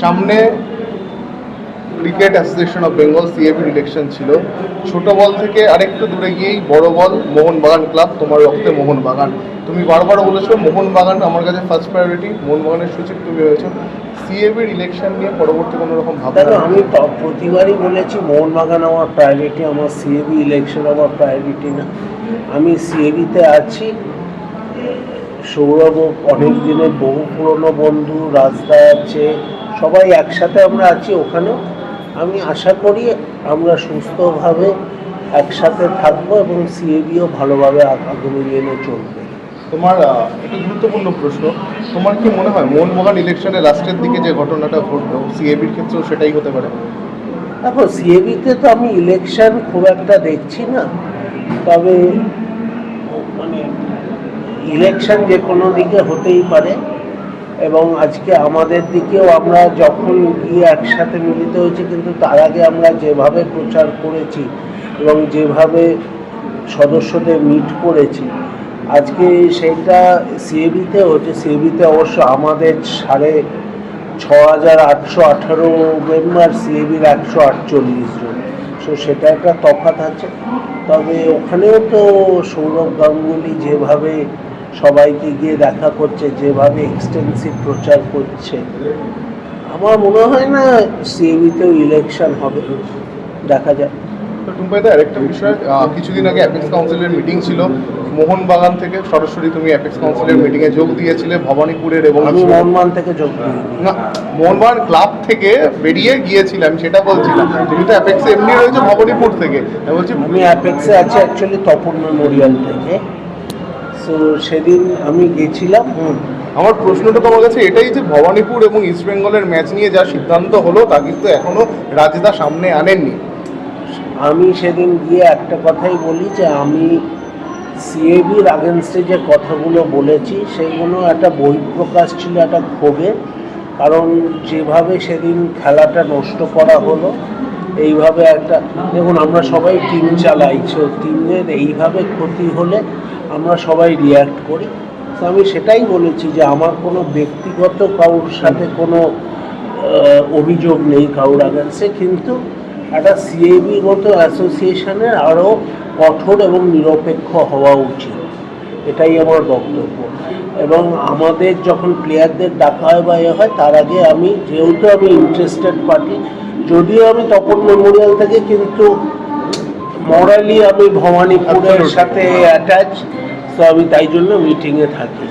সামনে cricket association of Bengal সিএবির election ছিল। ছোট বল থেকে আরেকটু দূরে গিয়েই বড় বল মোহনবাগান ক্লাব তোমার রক্তে মোহনবাগান। তুমি বারবার বলেছ মোহনবাগান আমার কাছে ফার্স্ট প্রায়োরিটি মোহনবাগানের সচিব তুমি হয়েছো। সিএবির ইলেকশন নিয়ে পরবর্তী কোনো রকম ভাবনা আমি প্রতিবারই বলেছি মোহনবাগান আমার প্রায়োরিটি আমার সিএবি ইলেকশন আমার প্রায়োরিটি না। আমি সিএবিতে আছি। সৌরভ অনেক দিনের বহু পুরনো বন্ধু রাস্তায় আছে সবাই একসাথে আমরা আছি ওখানেও। আমি আশা করি আমরা সুস্থভাবে একসাথে থাকব এবং সিএবিও ভালোভাবে আগ- আগামী দিনে চলবে। তোমার একটা গুরুত্বপূর্ণ প্রশ্ন। তোমার কি মনে হয় মোহনবাগান ইলেকশনে লাস্টের দিকে যে ঘটনাটা ঘটলো সিএবির ক্ষেত্রেও সেটাই হতে পারে? দেখো সিএবিতে তো আমি ইলেকশন খুব একটা দেখছি না। তবে মানে ইলেকশন যে কোনো দিকে হতেই পারে। এবং আজকে আমাদের দিকেও আমরা যখন গিয়ে একসাথে মিলিত হয়েছি, কিন্তু তার আগে আমরা যেভাবে প্রচার করেছি এবং যেভাবে সদস্যদের মিট করেছি, আজকে সেইটা সিএবিতে হচ্ছে, সিএবিতে অবশ্য আমাদের সাড়ে ছ হাজার আটশো আঠারো মেম্বার সিএবির একশো আটচল্লিশ জন। সো সেটা একটা তফাৎ আছে। তবে ওখানেও তো সৌরভ গাঙ্গুলি যেভাবে সবাইকে গিয়ে দেখা করছে যেভাবে এক্সটেন্সিভ প্রচার করছে। আমার মনে হয় না সিএবিতেও ইলেকশন হবে দেখা যাক। তো টুম্পাইদা আরেকটা বিষয়। কিছুদিন আগে অ্যাপেক্স কাউন্সিলের মিটিং ছিল। মোহনবাগান থেকে সরাসরি তুমি অ্যাপেক্স কাউন্সিলের মিটিংয়ে যোগ দিয়েছিলে ভবানীপুরের এবং আমি থেকে যোগ না মোহনবাগান ক্লাব থেকে বেরিয়ে গিয়েছিলাম সেটা বলছিলাম। তুমি তো অ্যাপেক্সে এমনি রয়েছে ভবানীপুর থেকে। আমি বলছি আমি অ্যাপেক্সে আছি অ্যাকচুয়ালি তপন মেমোরিয়াল থেকে। সো সেদিন আমি গেছিলাম। আমার প্রশ্নটা তোমার কাছে এটাই যে ভবানীপুর এবং ইস্ট বেঙ্গলের ম্যাচ নিয়ে যা সিদ্ধান্ত হলো তা কিন্তু এখনও রাজদা সামনে আনেননি। আমি সেদিন গিয়ে একটা কথাই বলি যে আমি সিএবির আগেনস্টে যে কথাগুলো বলেছি সেগুলো একটা বহিঃপ্রকাশ ছিল একটা ক্ষোভের কারণ যেভাবে সেদিন খেলাটা নষ্ট করা হলো এইভাবে একটা, দেখুন, আমরা সবাই টিম চালাই সো টিমের এইভাবে ক্ষতি হলে আমরা সবাই রিয়্যাক্ট করি। তো আমি সেটাই বলেছি যে আমার কোনো ব্যক্তিগত কারোর সাথে কোনো অভিযোগ নেই কারোর আগেন্সে কিন্তু একটা সিএবি মতো অ্যাসোসিয়েশনের আরও কঠোর এবং নিরপেক্ষ হওয়া উচিত। এটাই আমার বক্তব্য। এবং আমাদের যখন প্লেয়ারদের ডাকা হয় বা এ হয়, তার আগে আমি, যেহেতু আমি ইন্টারেস্টেড পার্টি যদিও আমি তপন মেমোরিয়াল থেকে কিন্তু মরালি আমি ভবানীপুরের. সাথে অ্যাটাচ তো আমি তাই জন্য মিটিংয়ে থাকি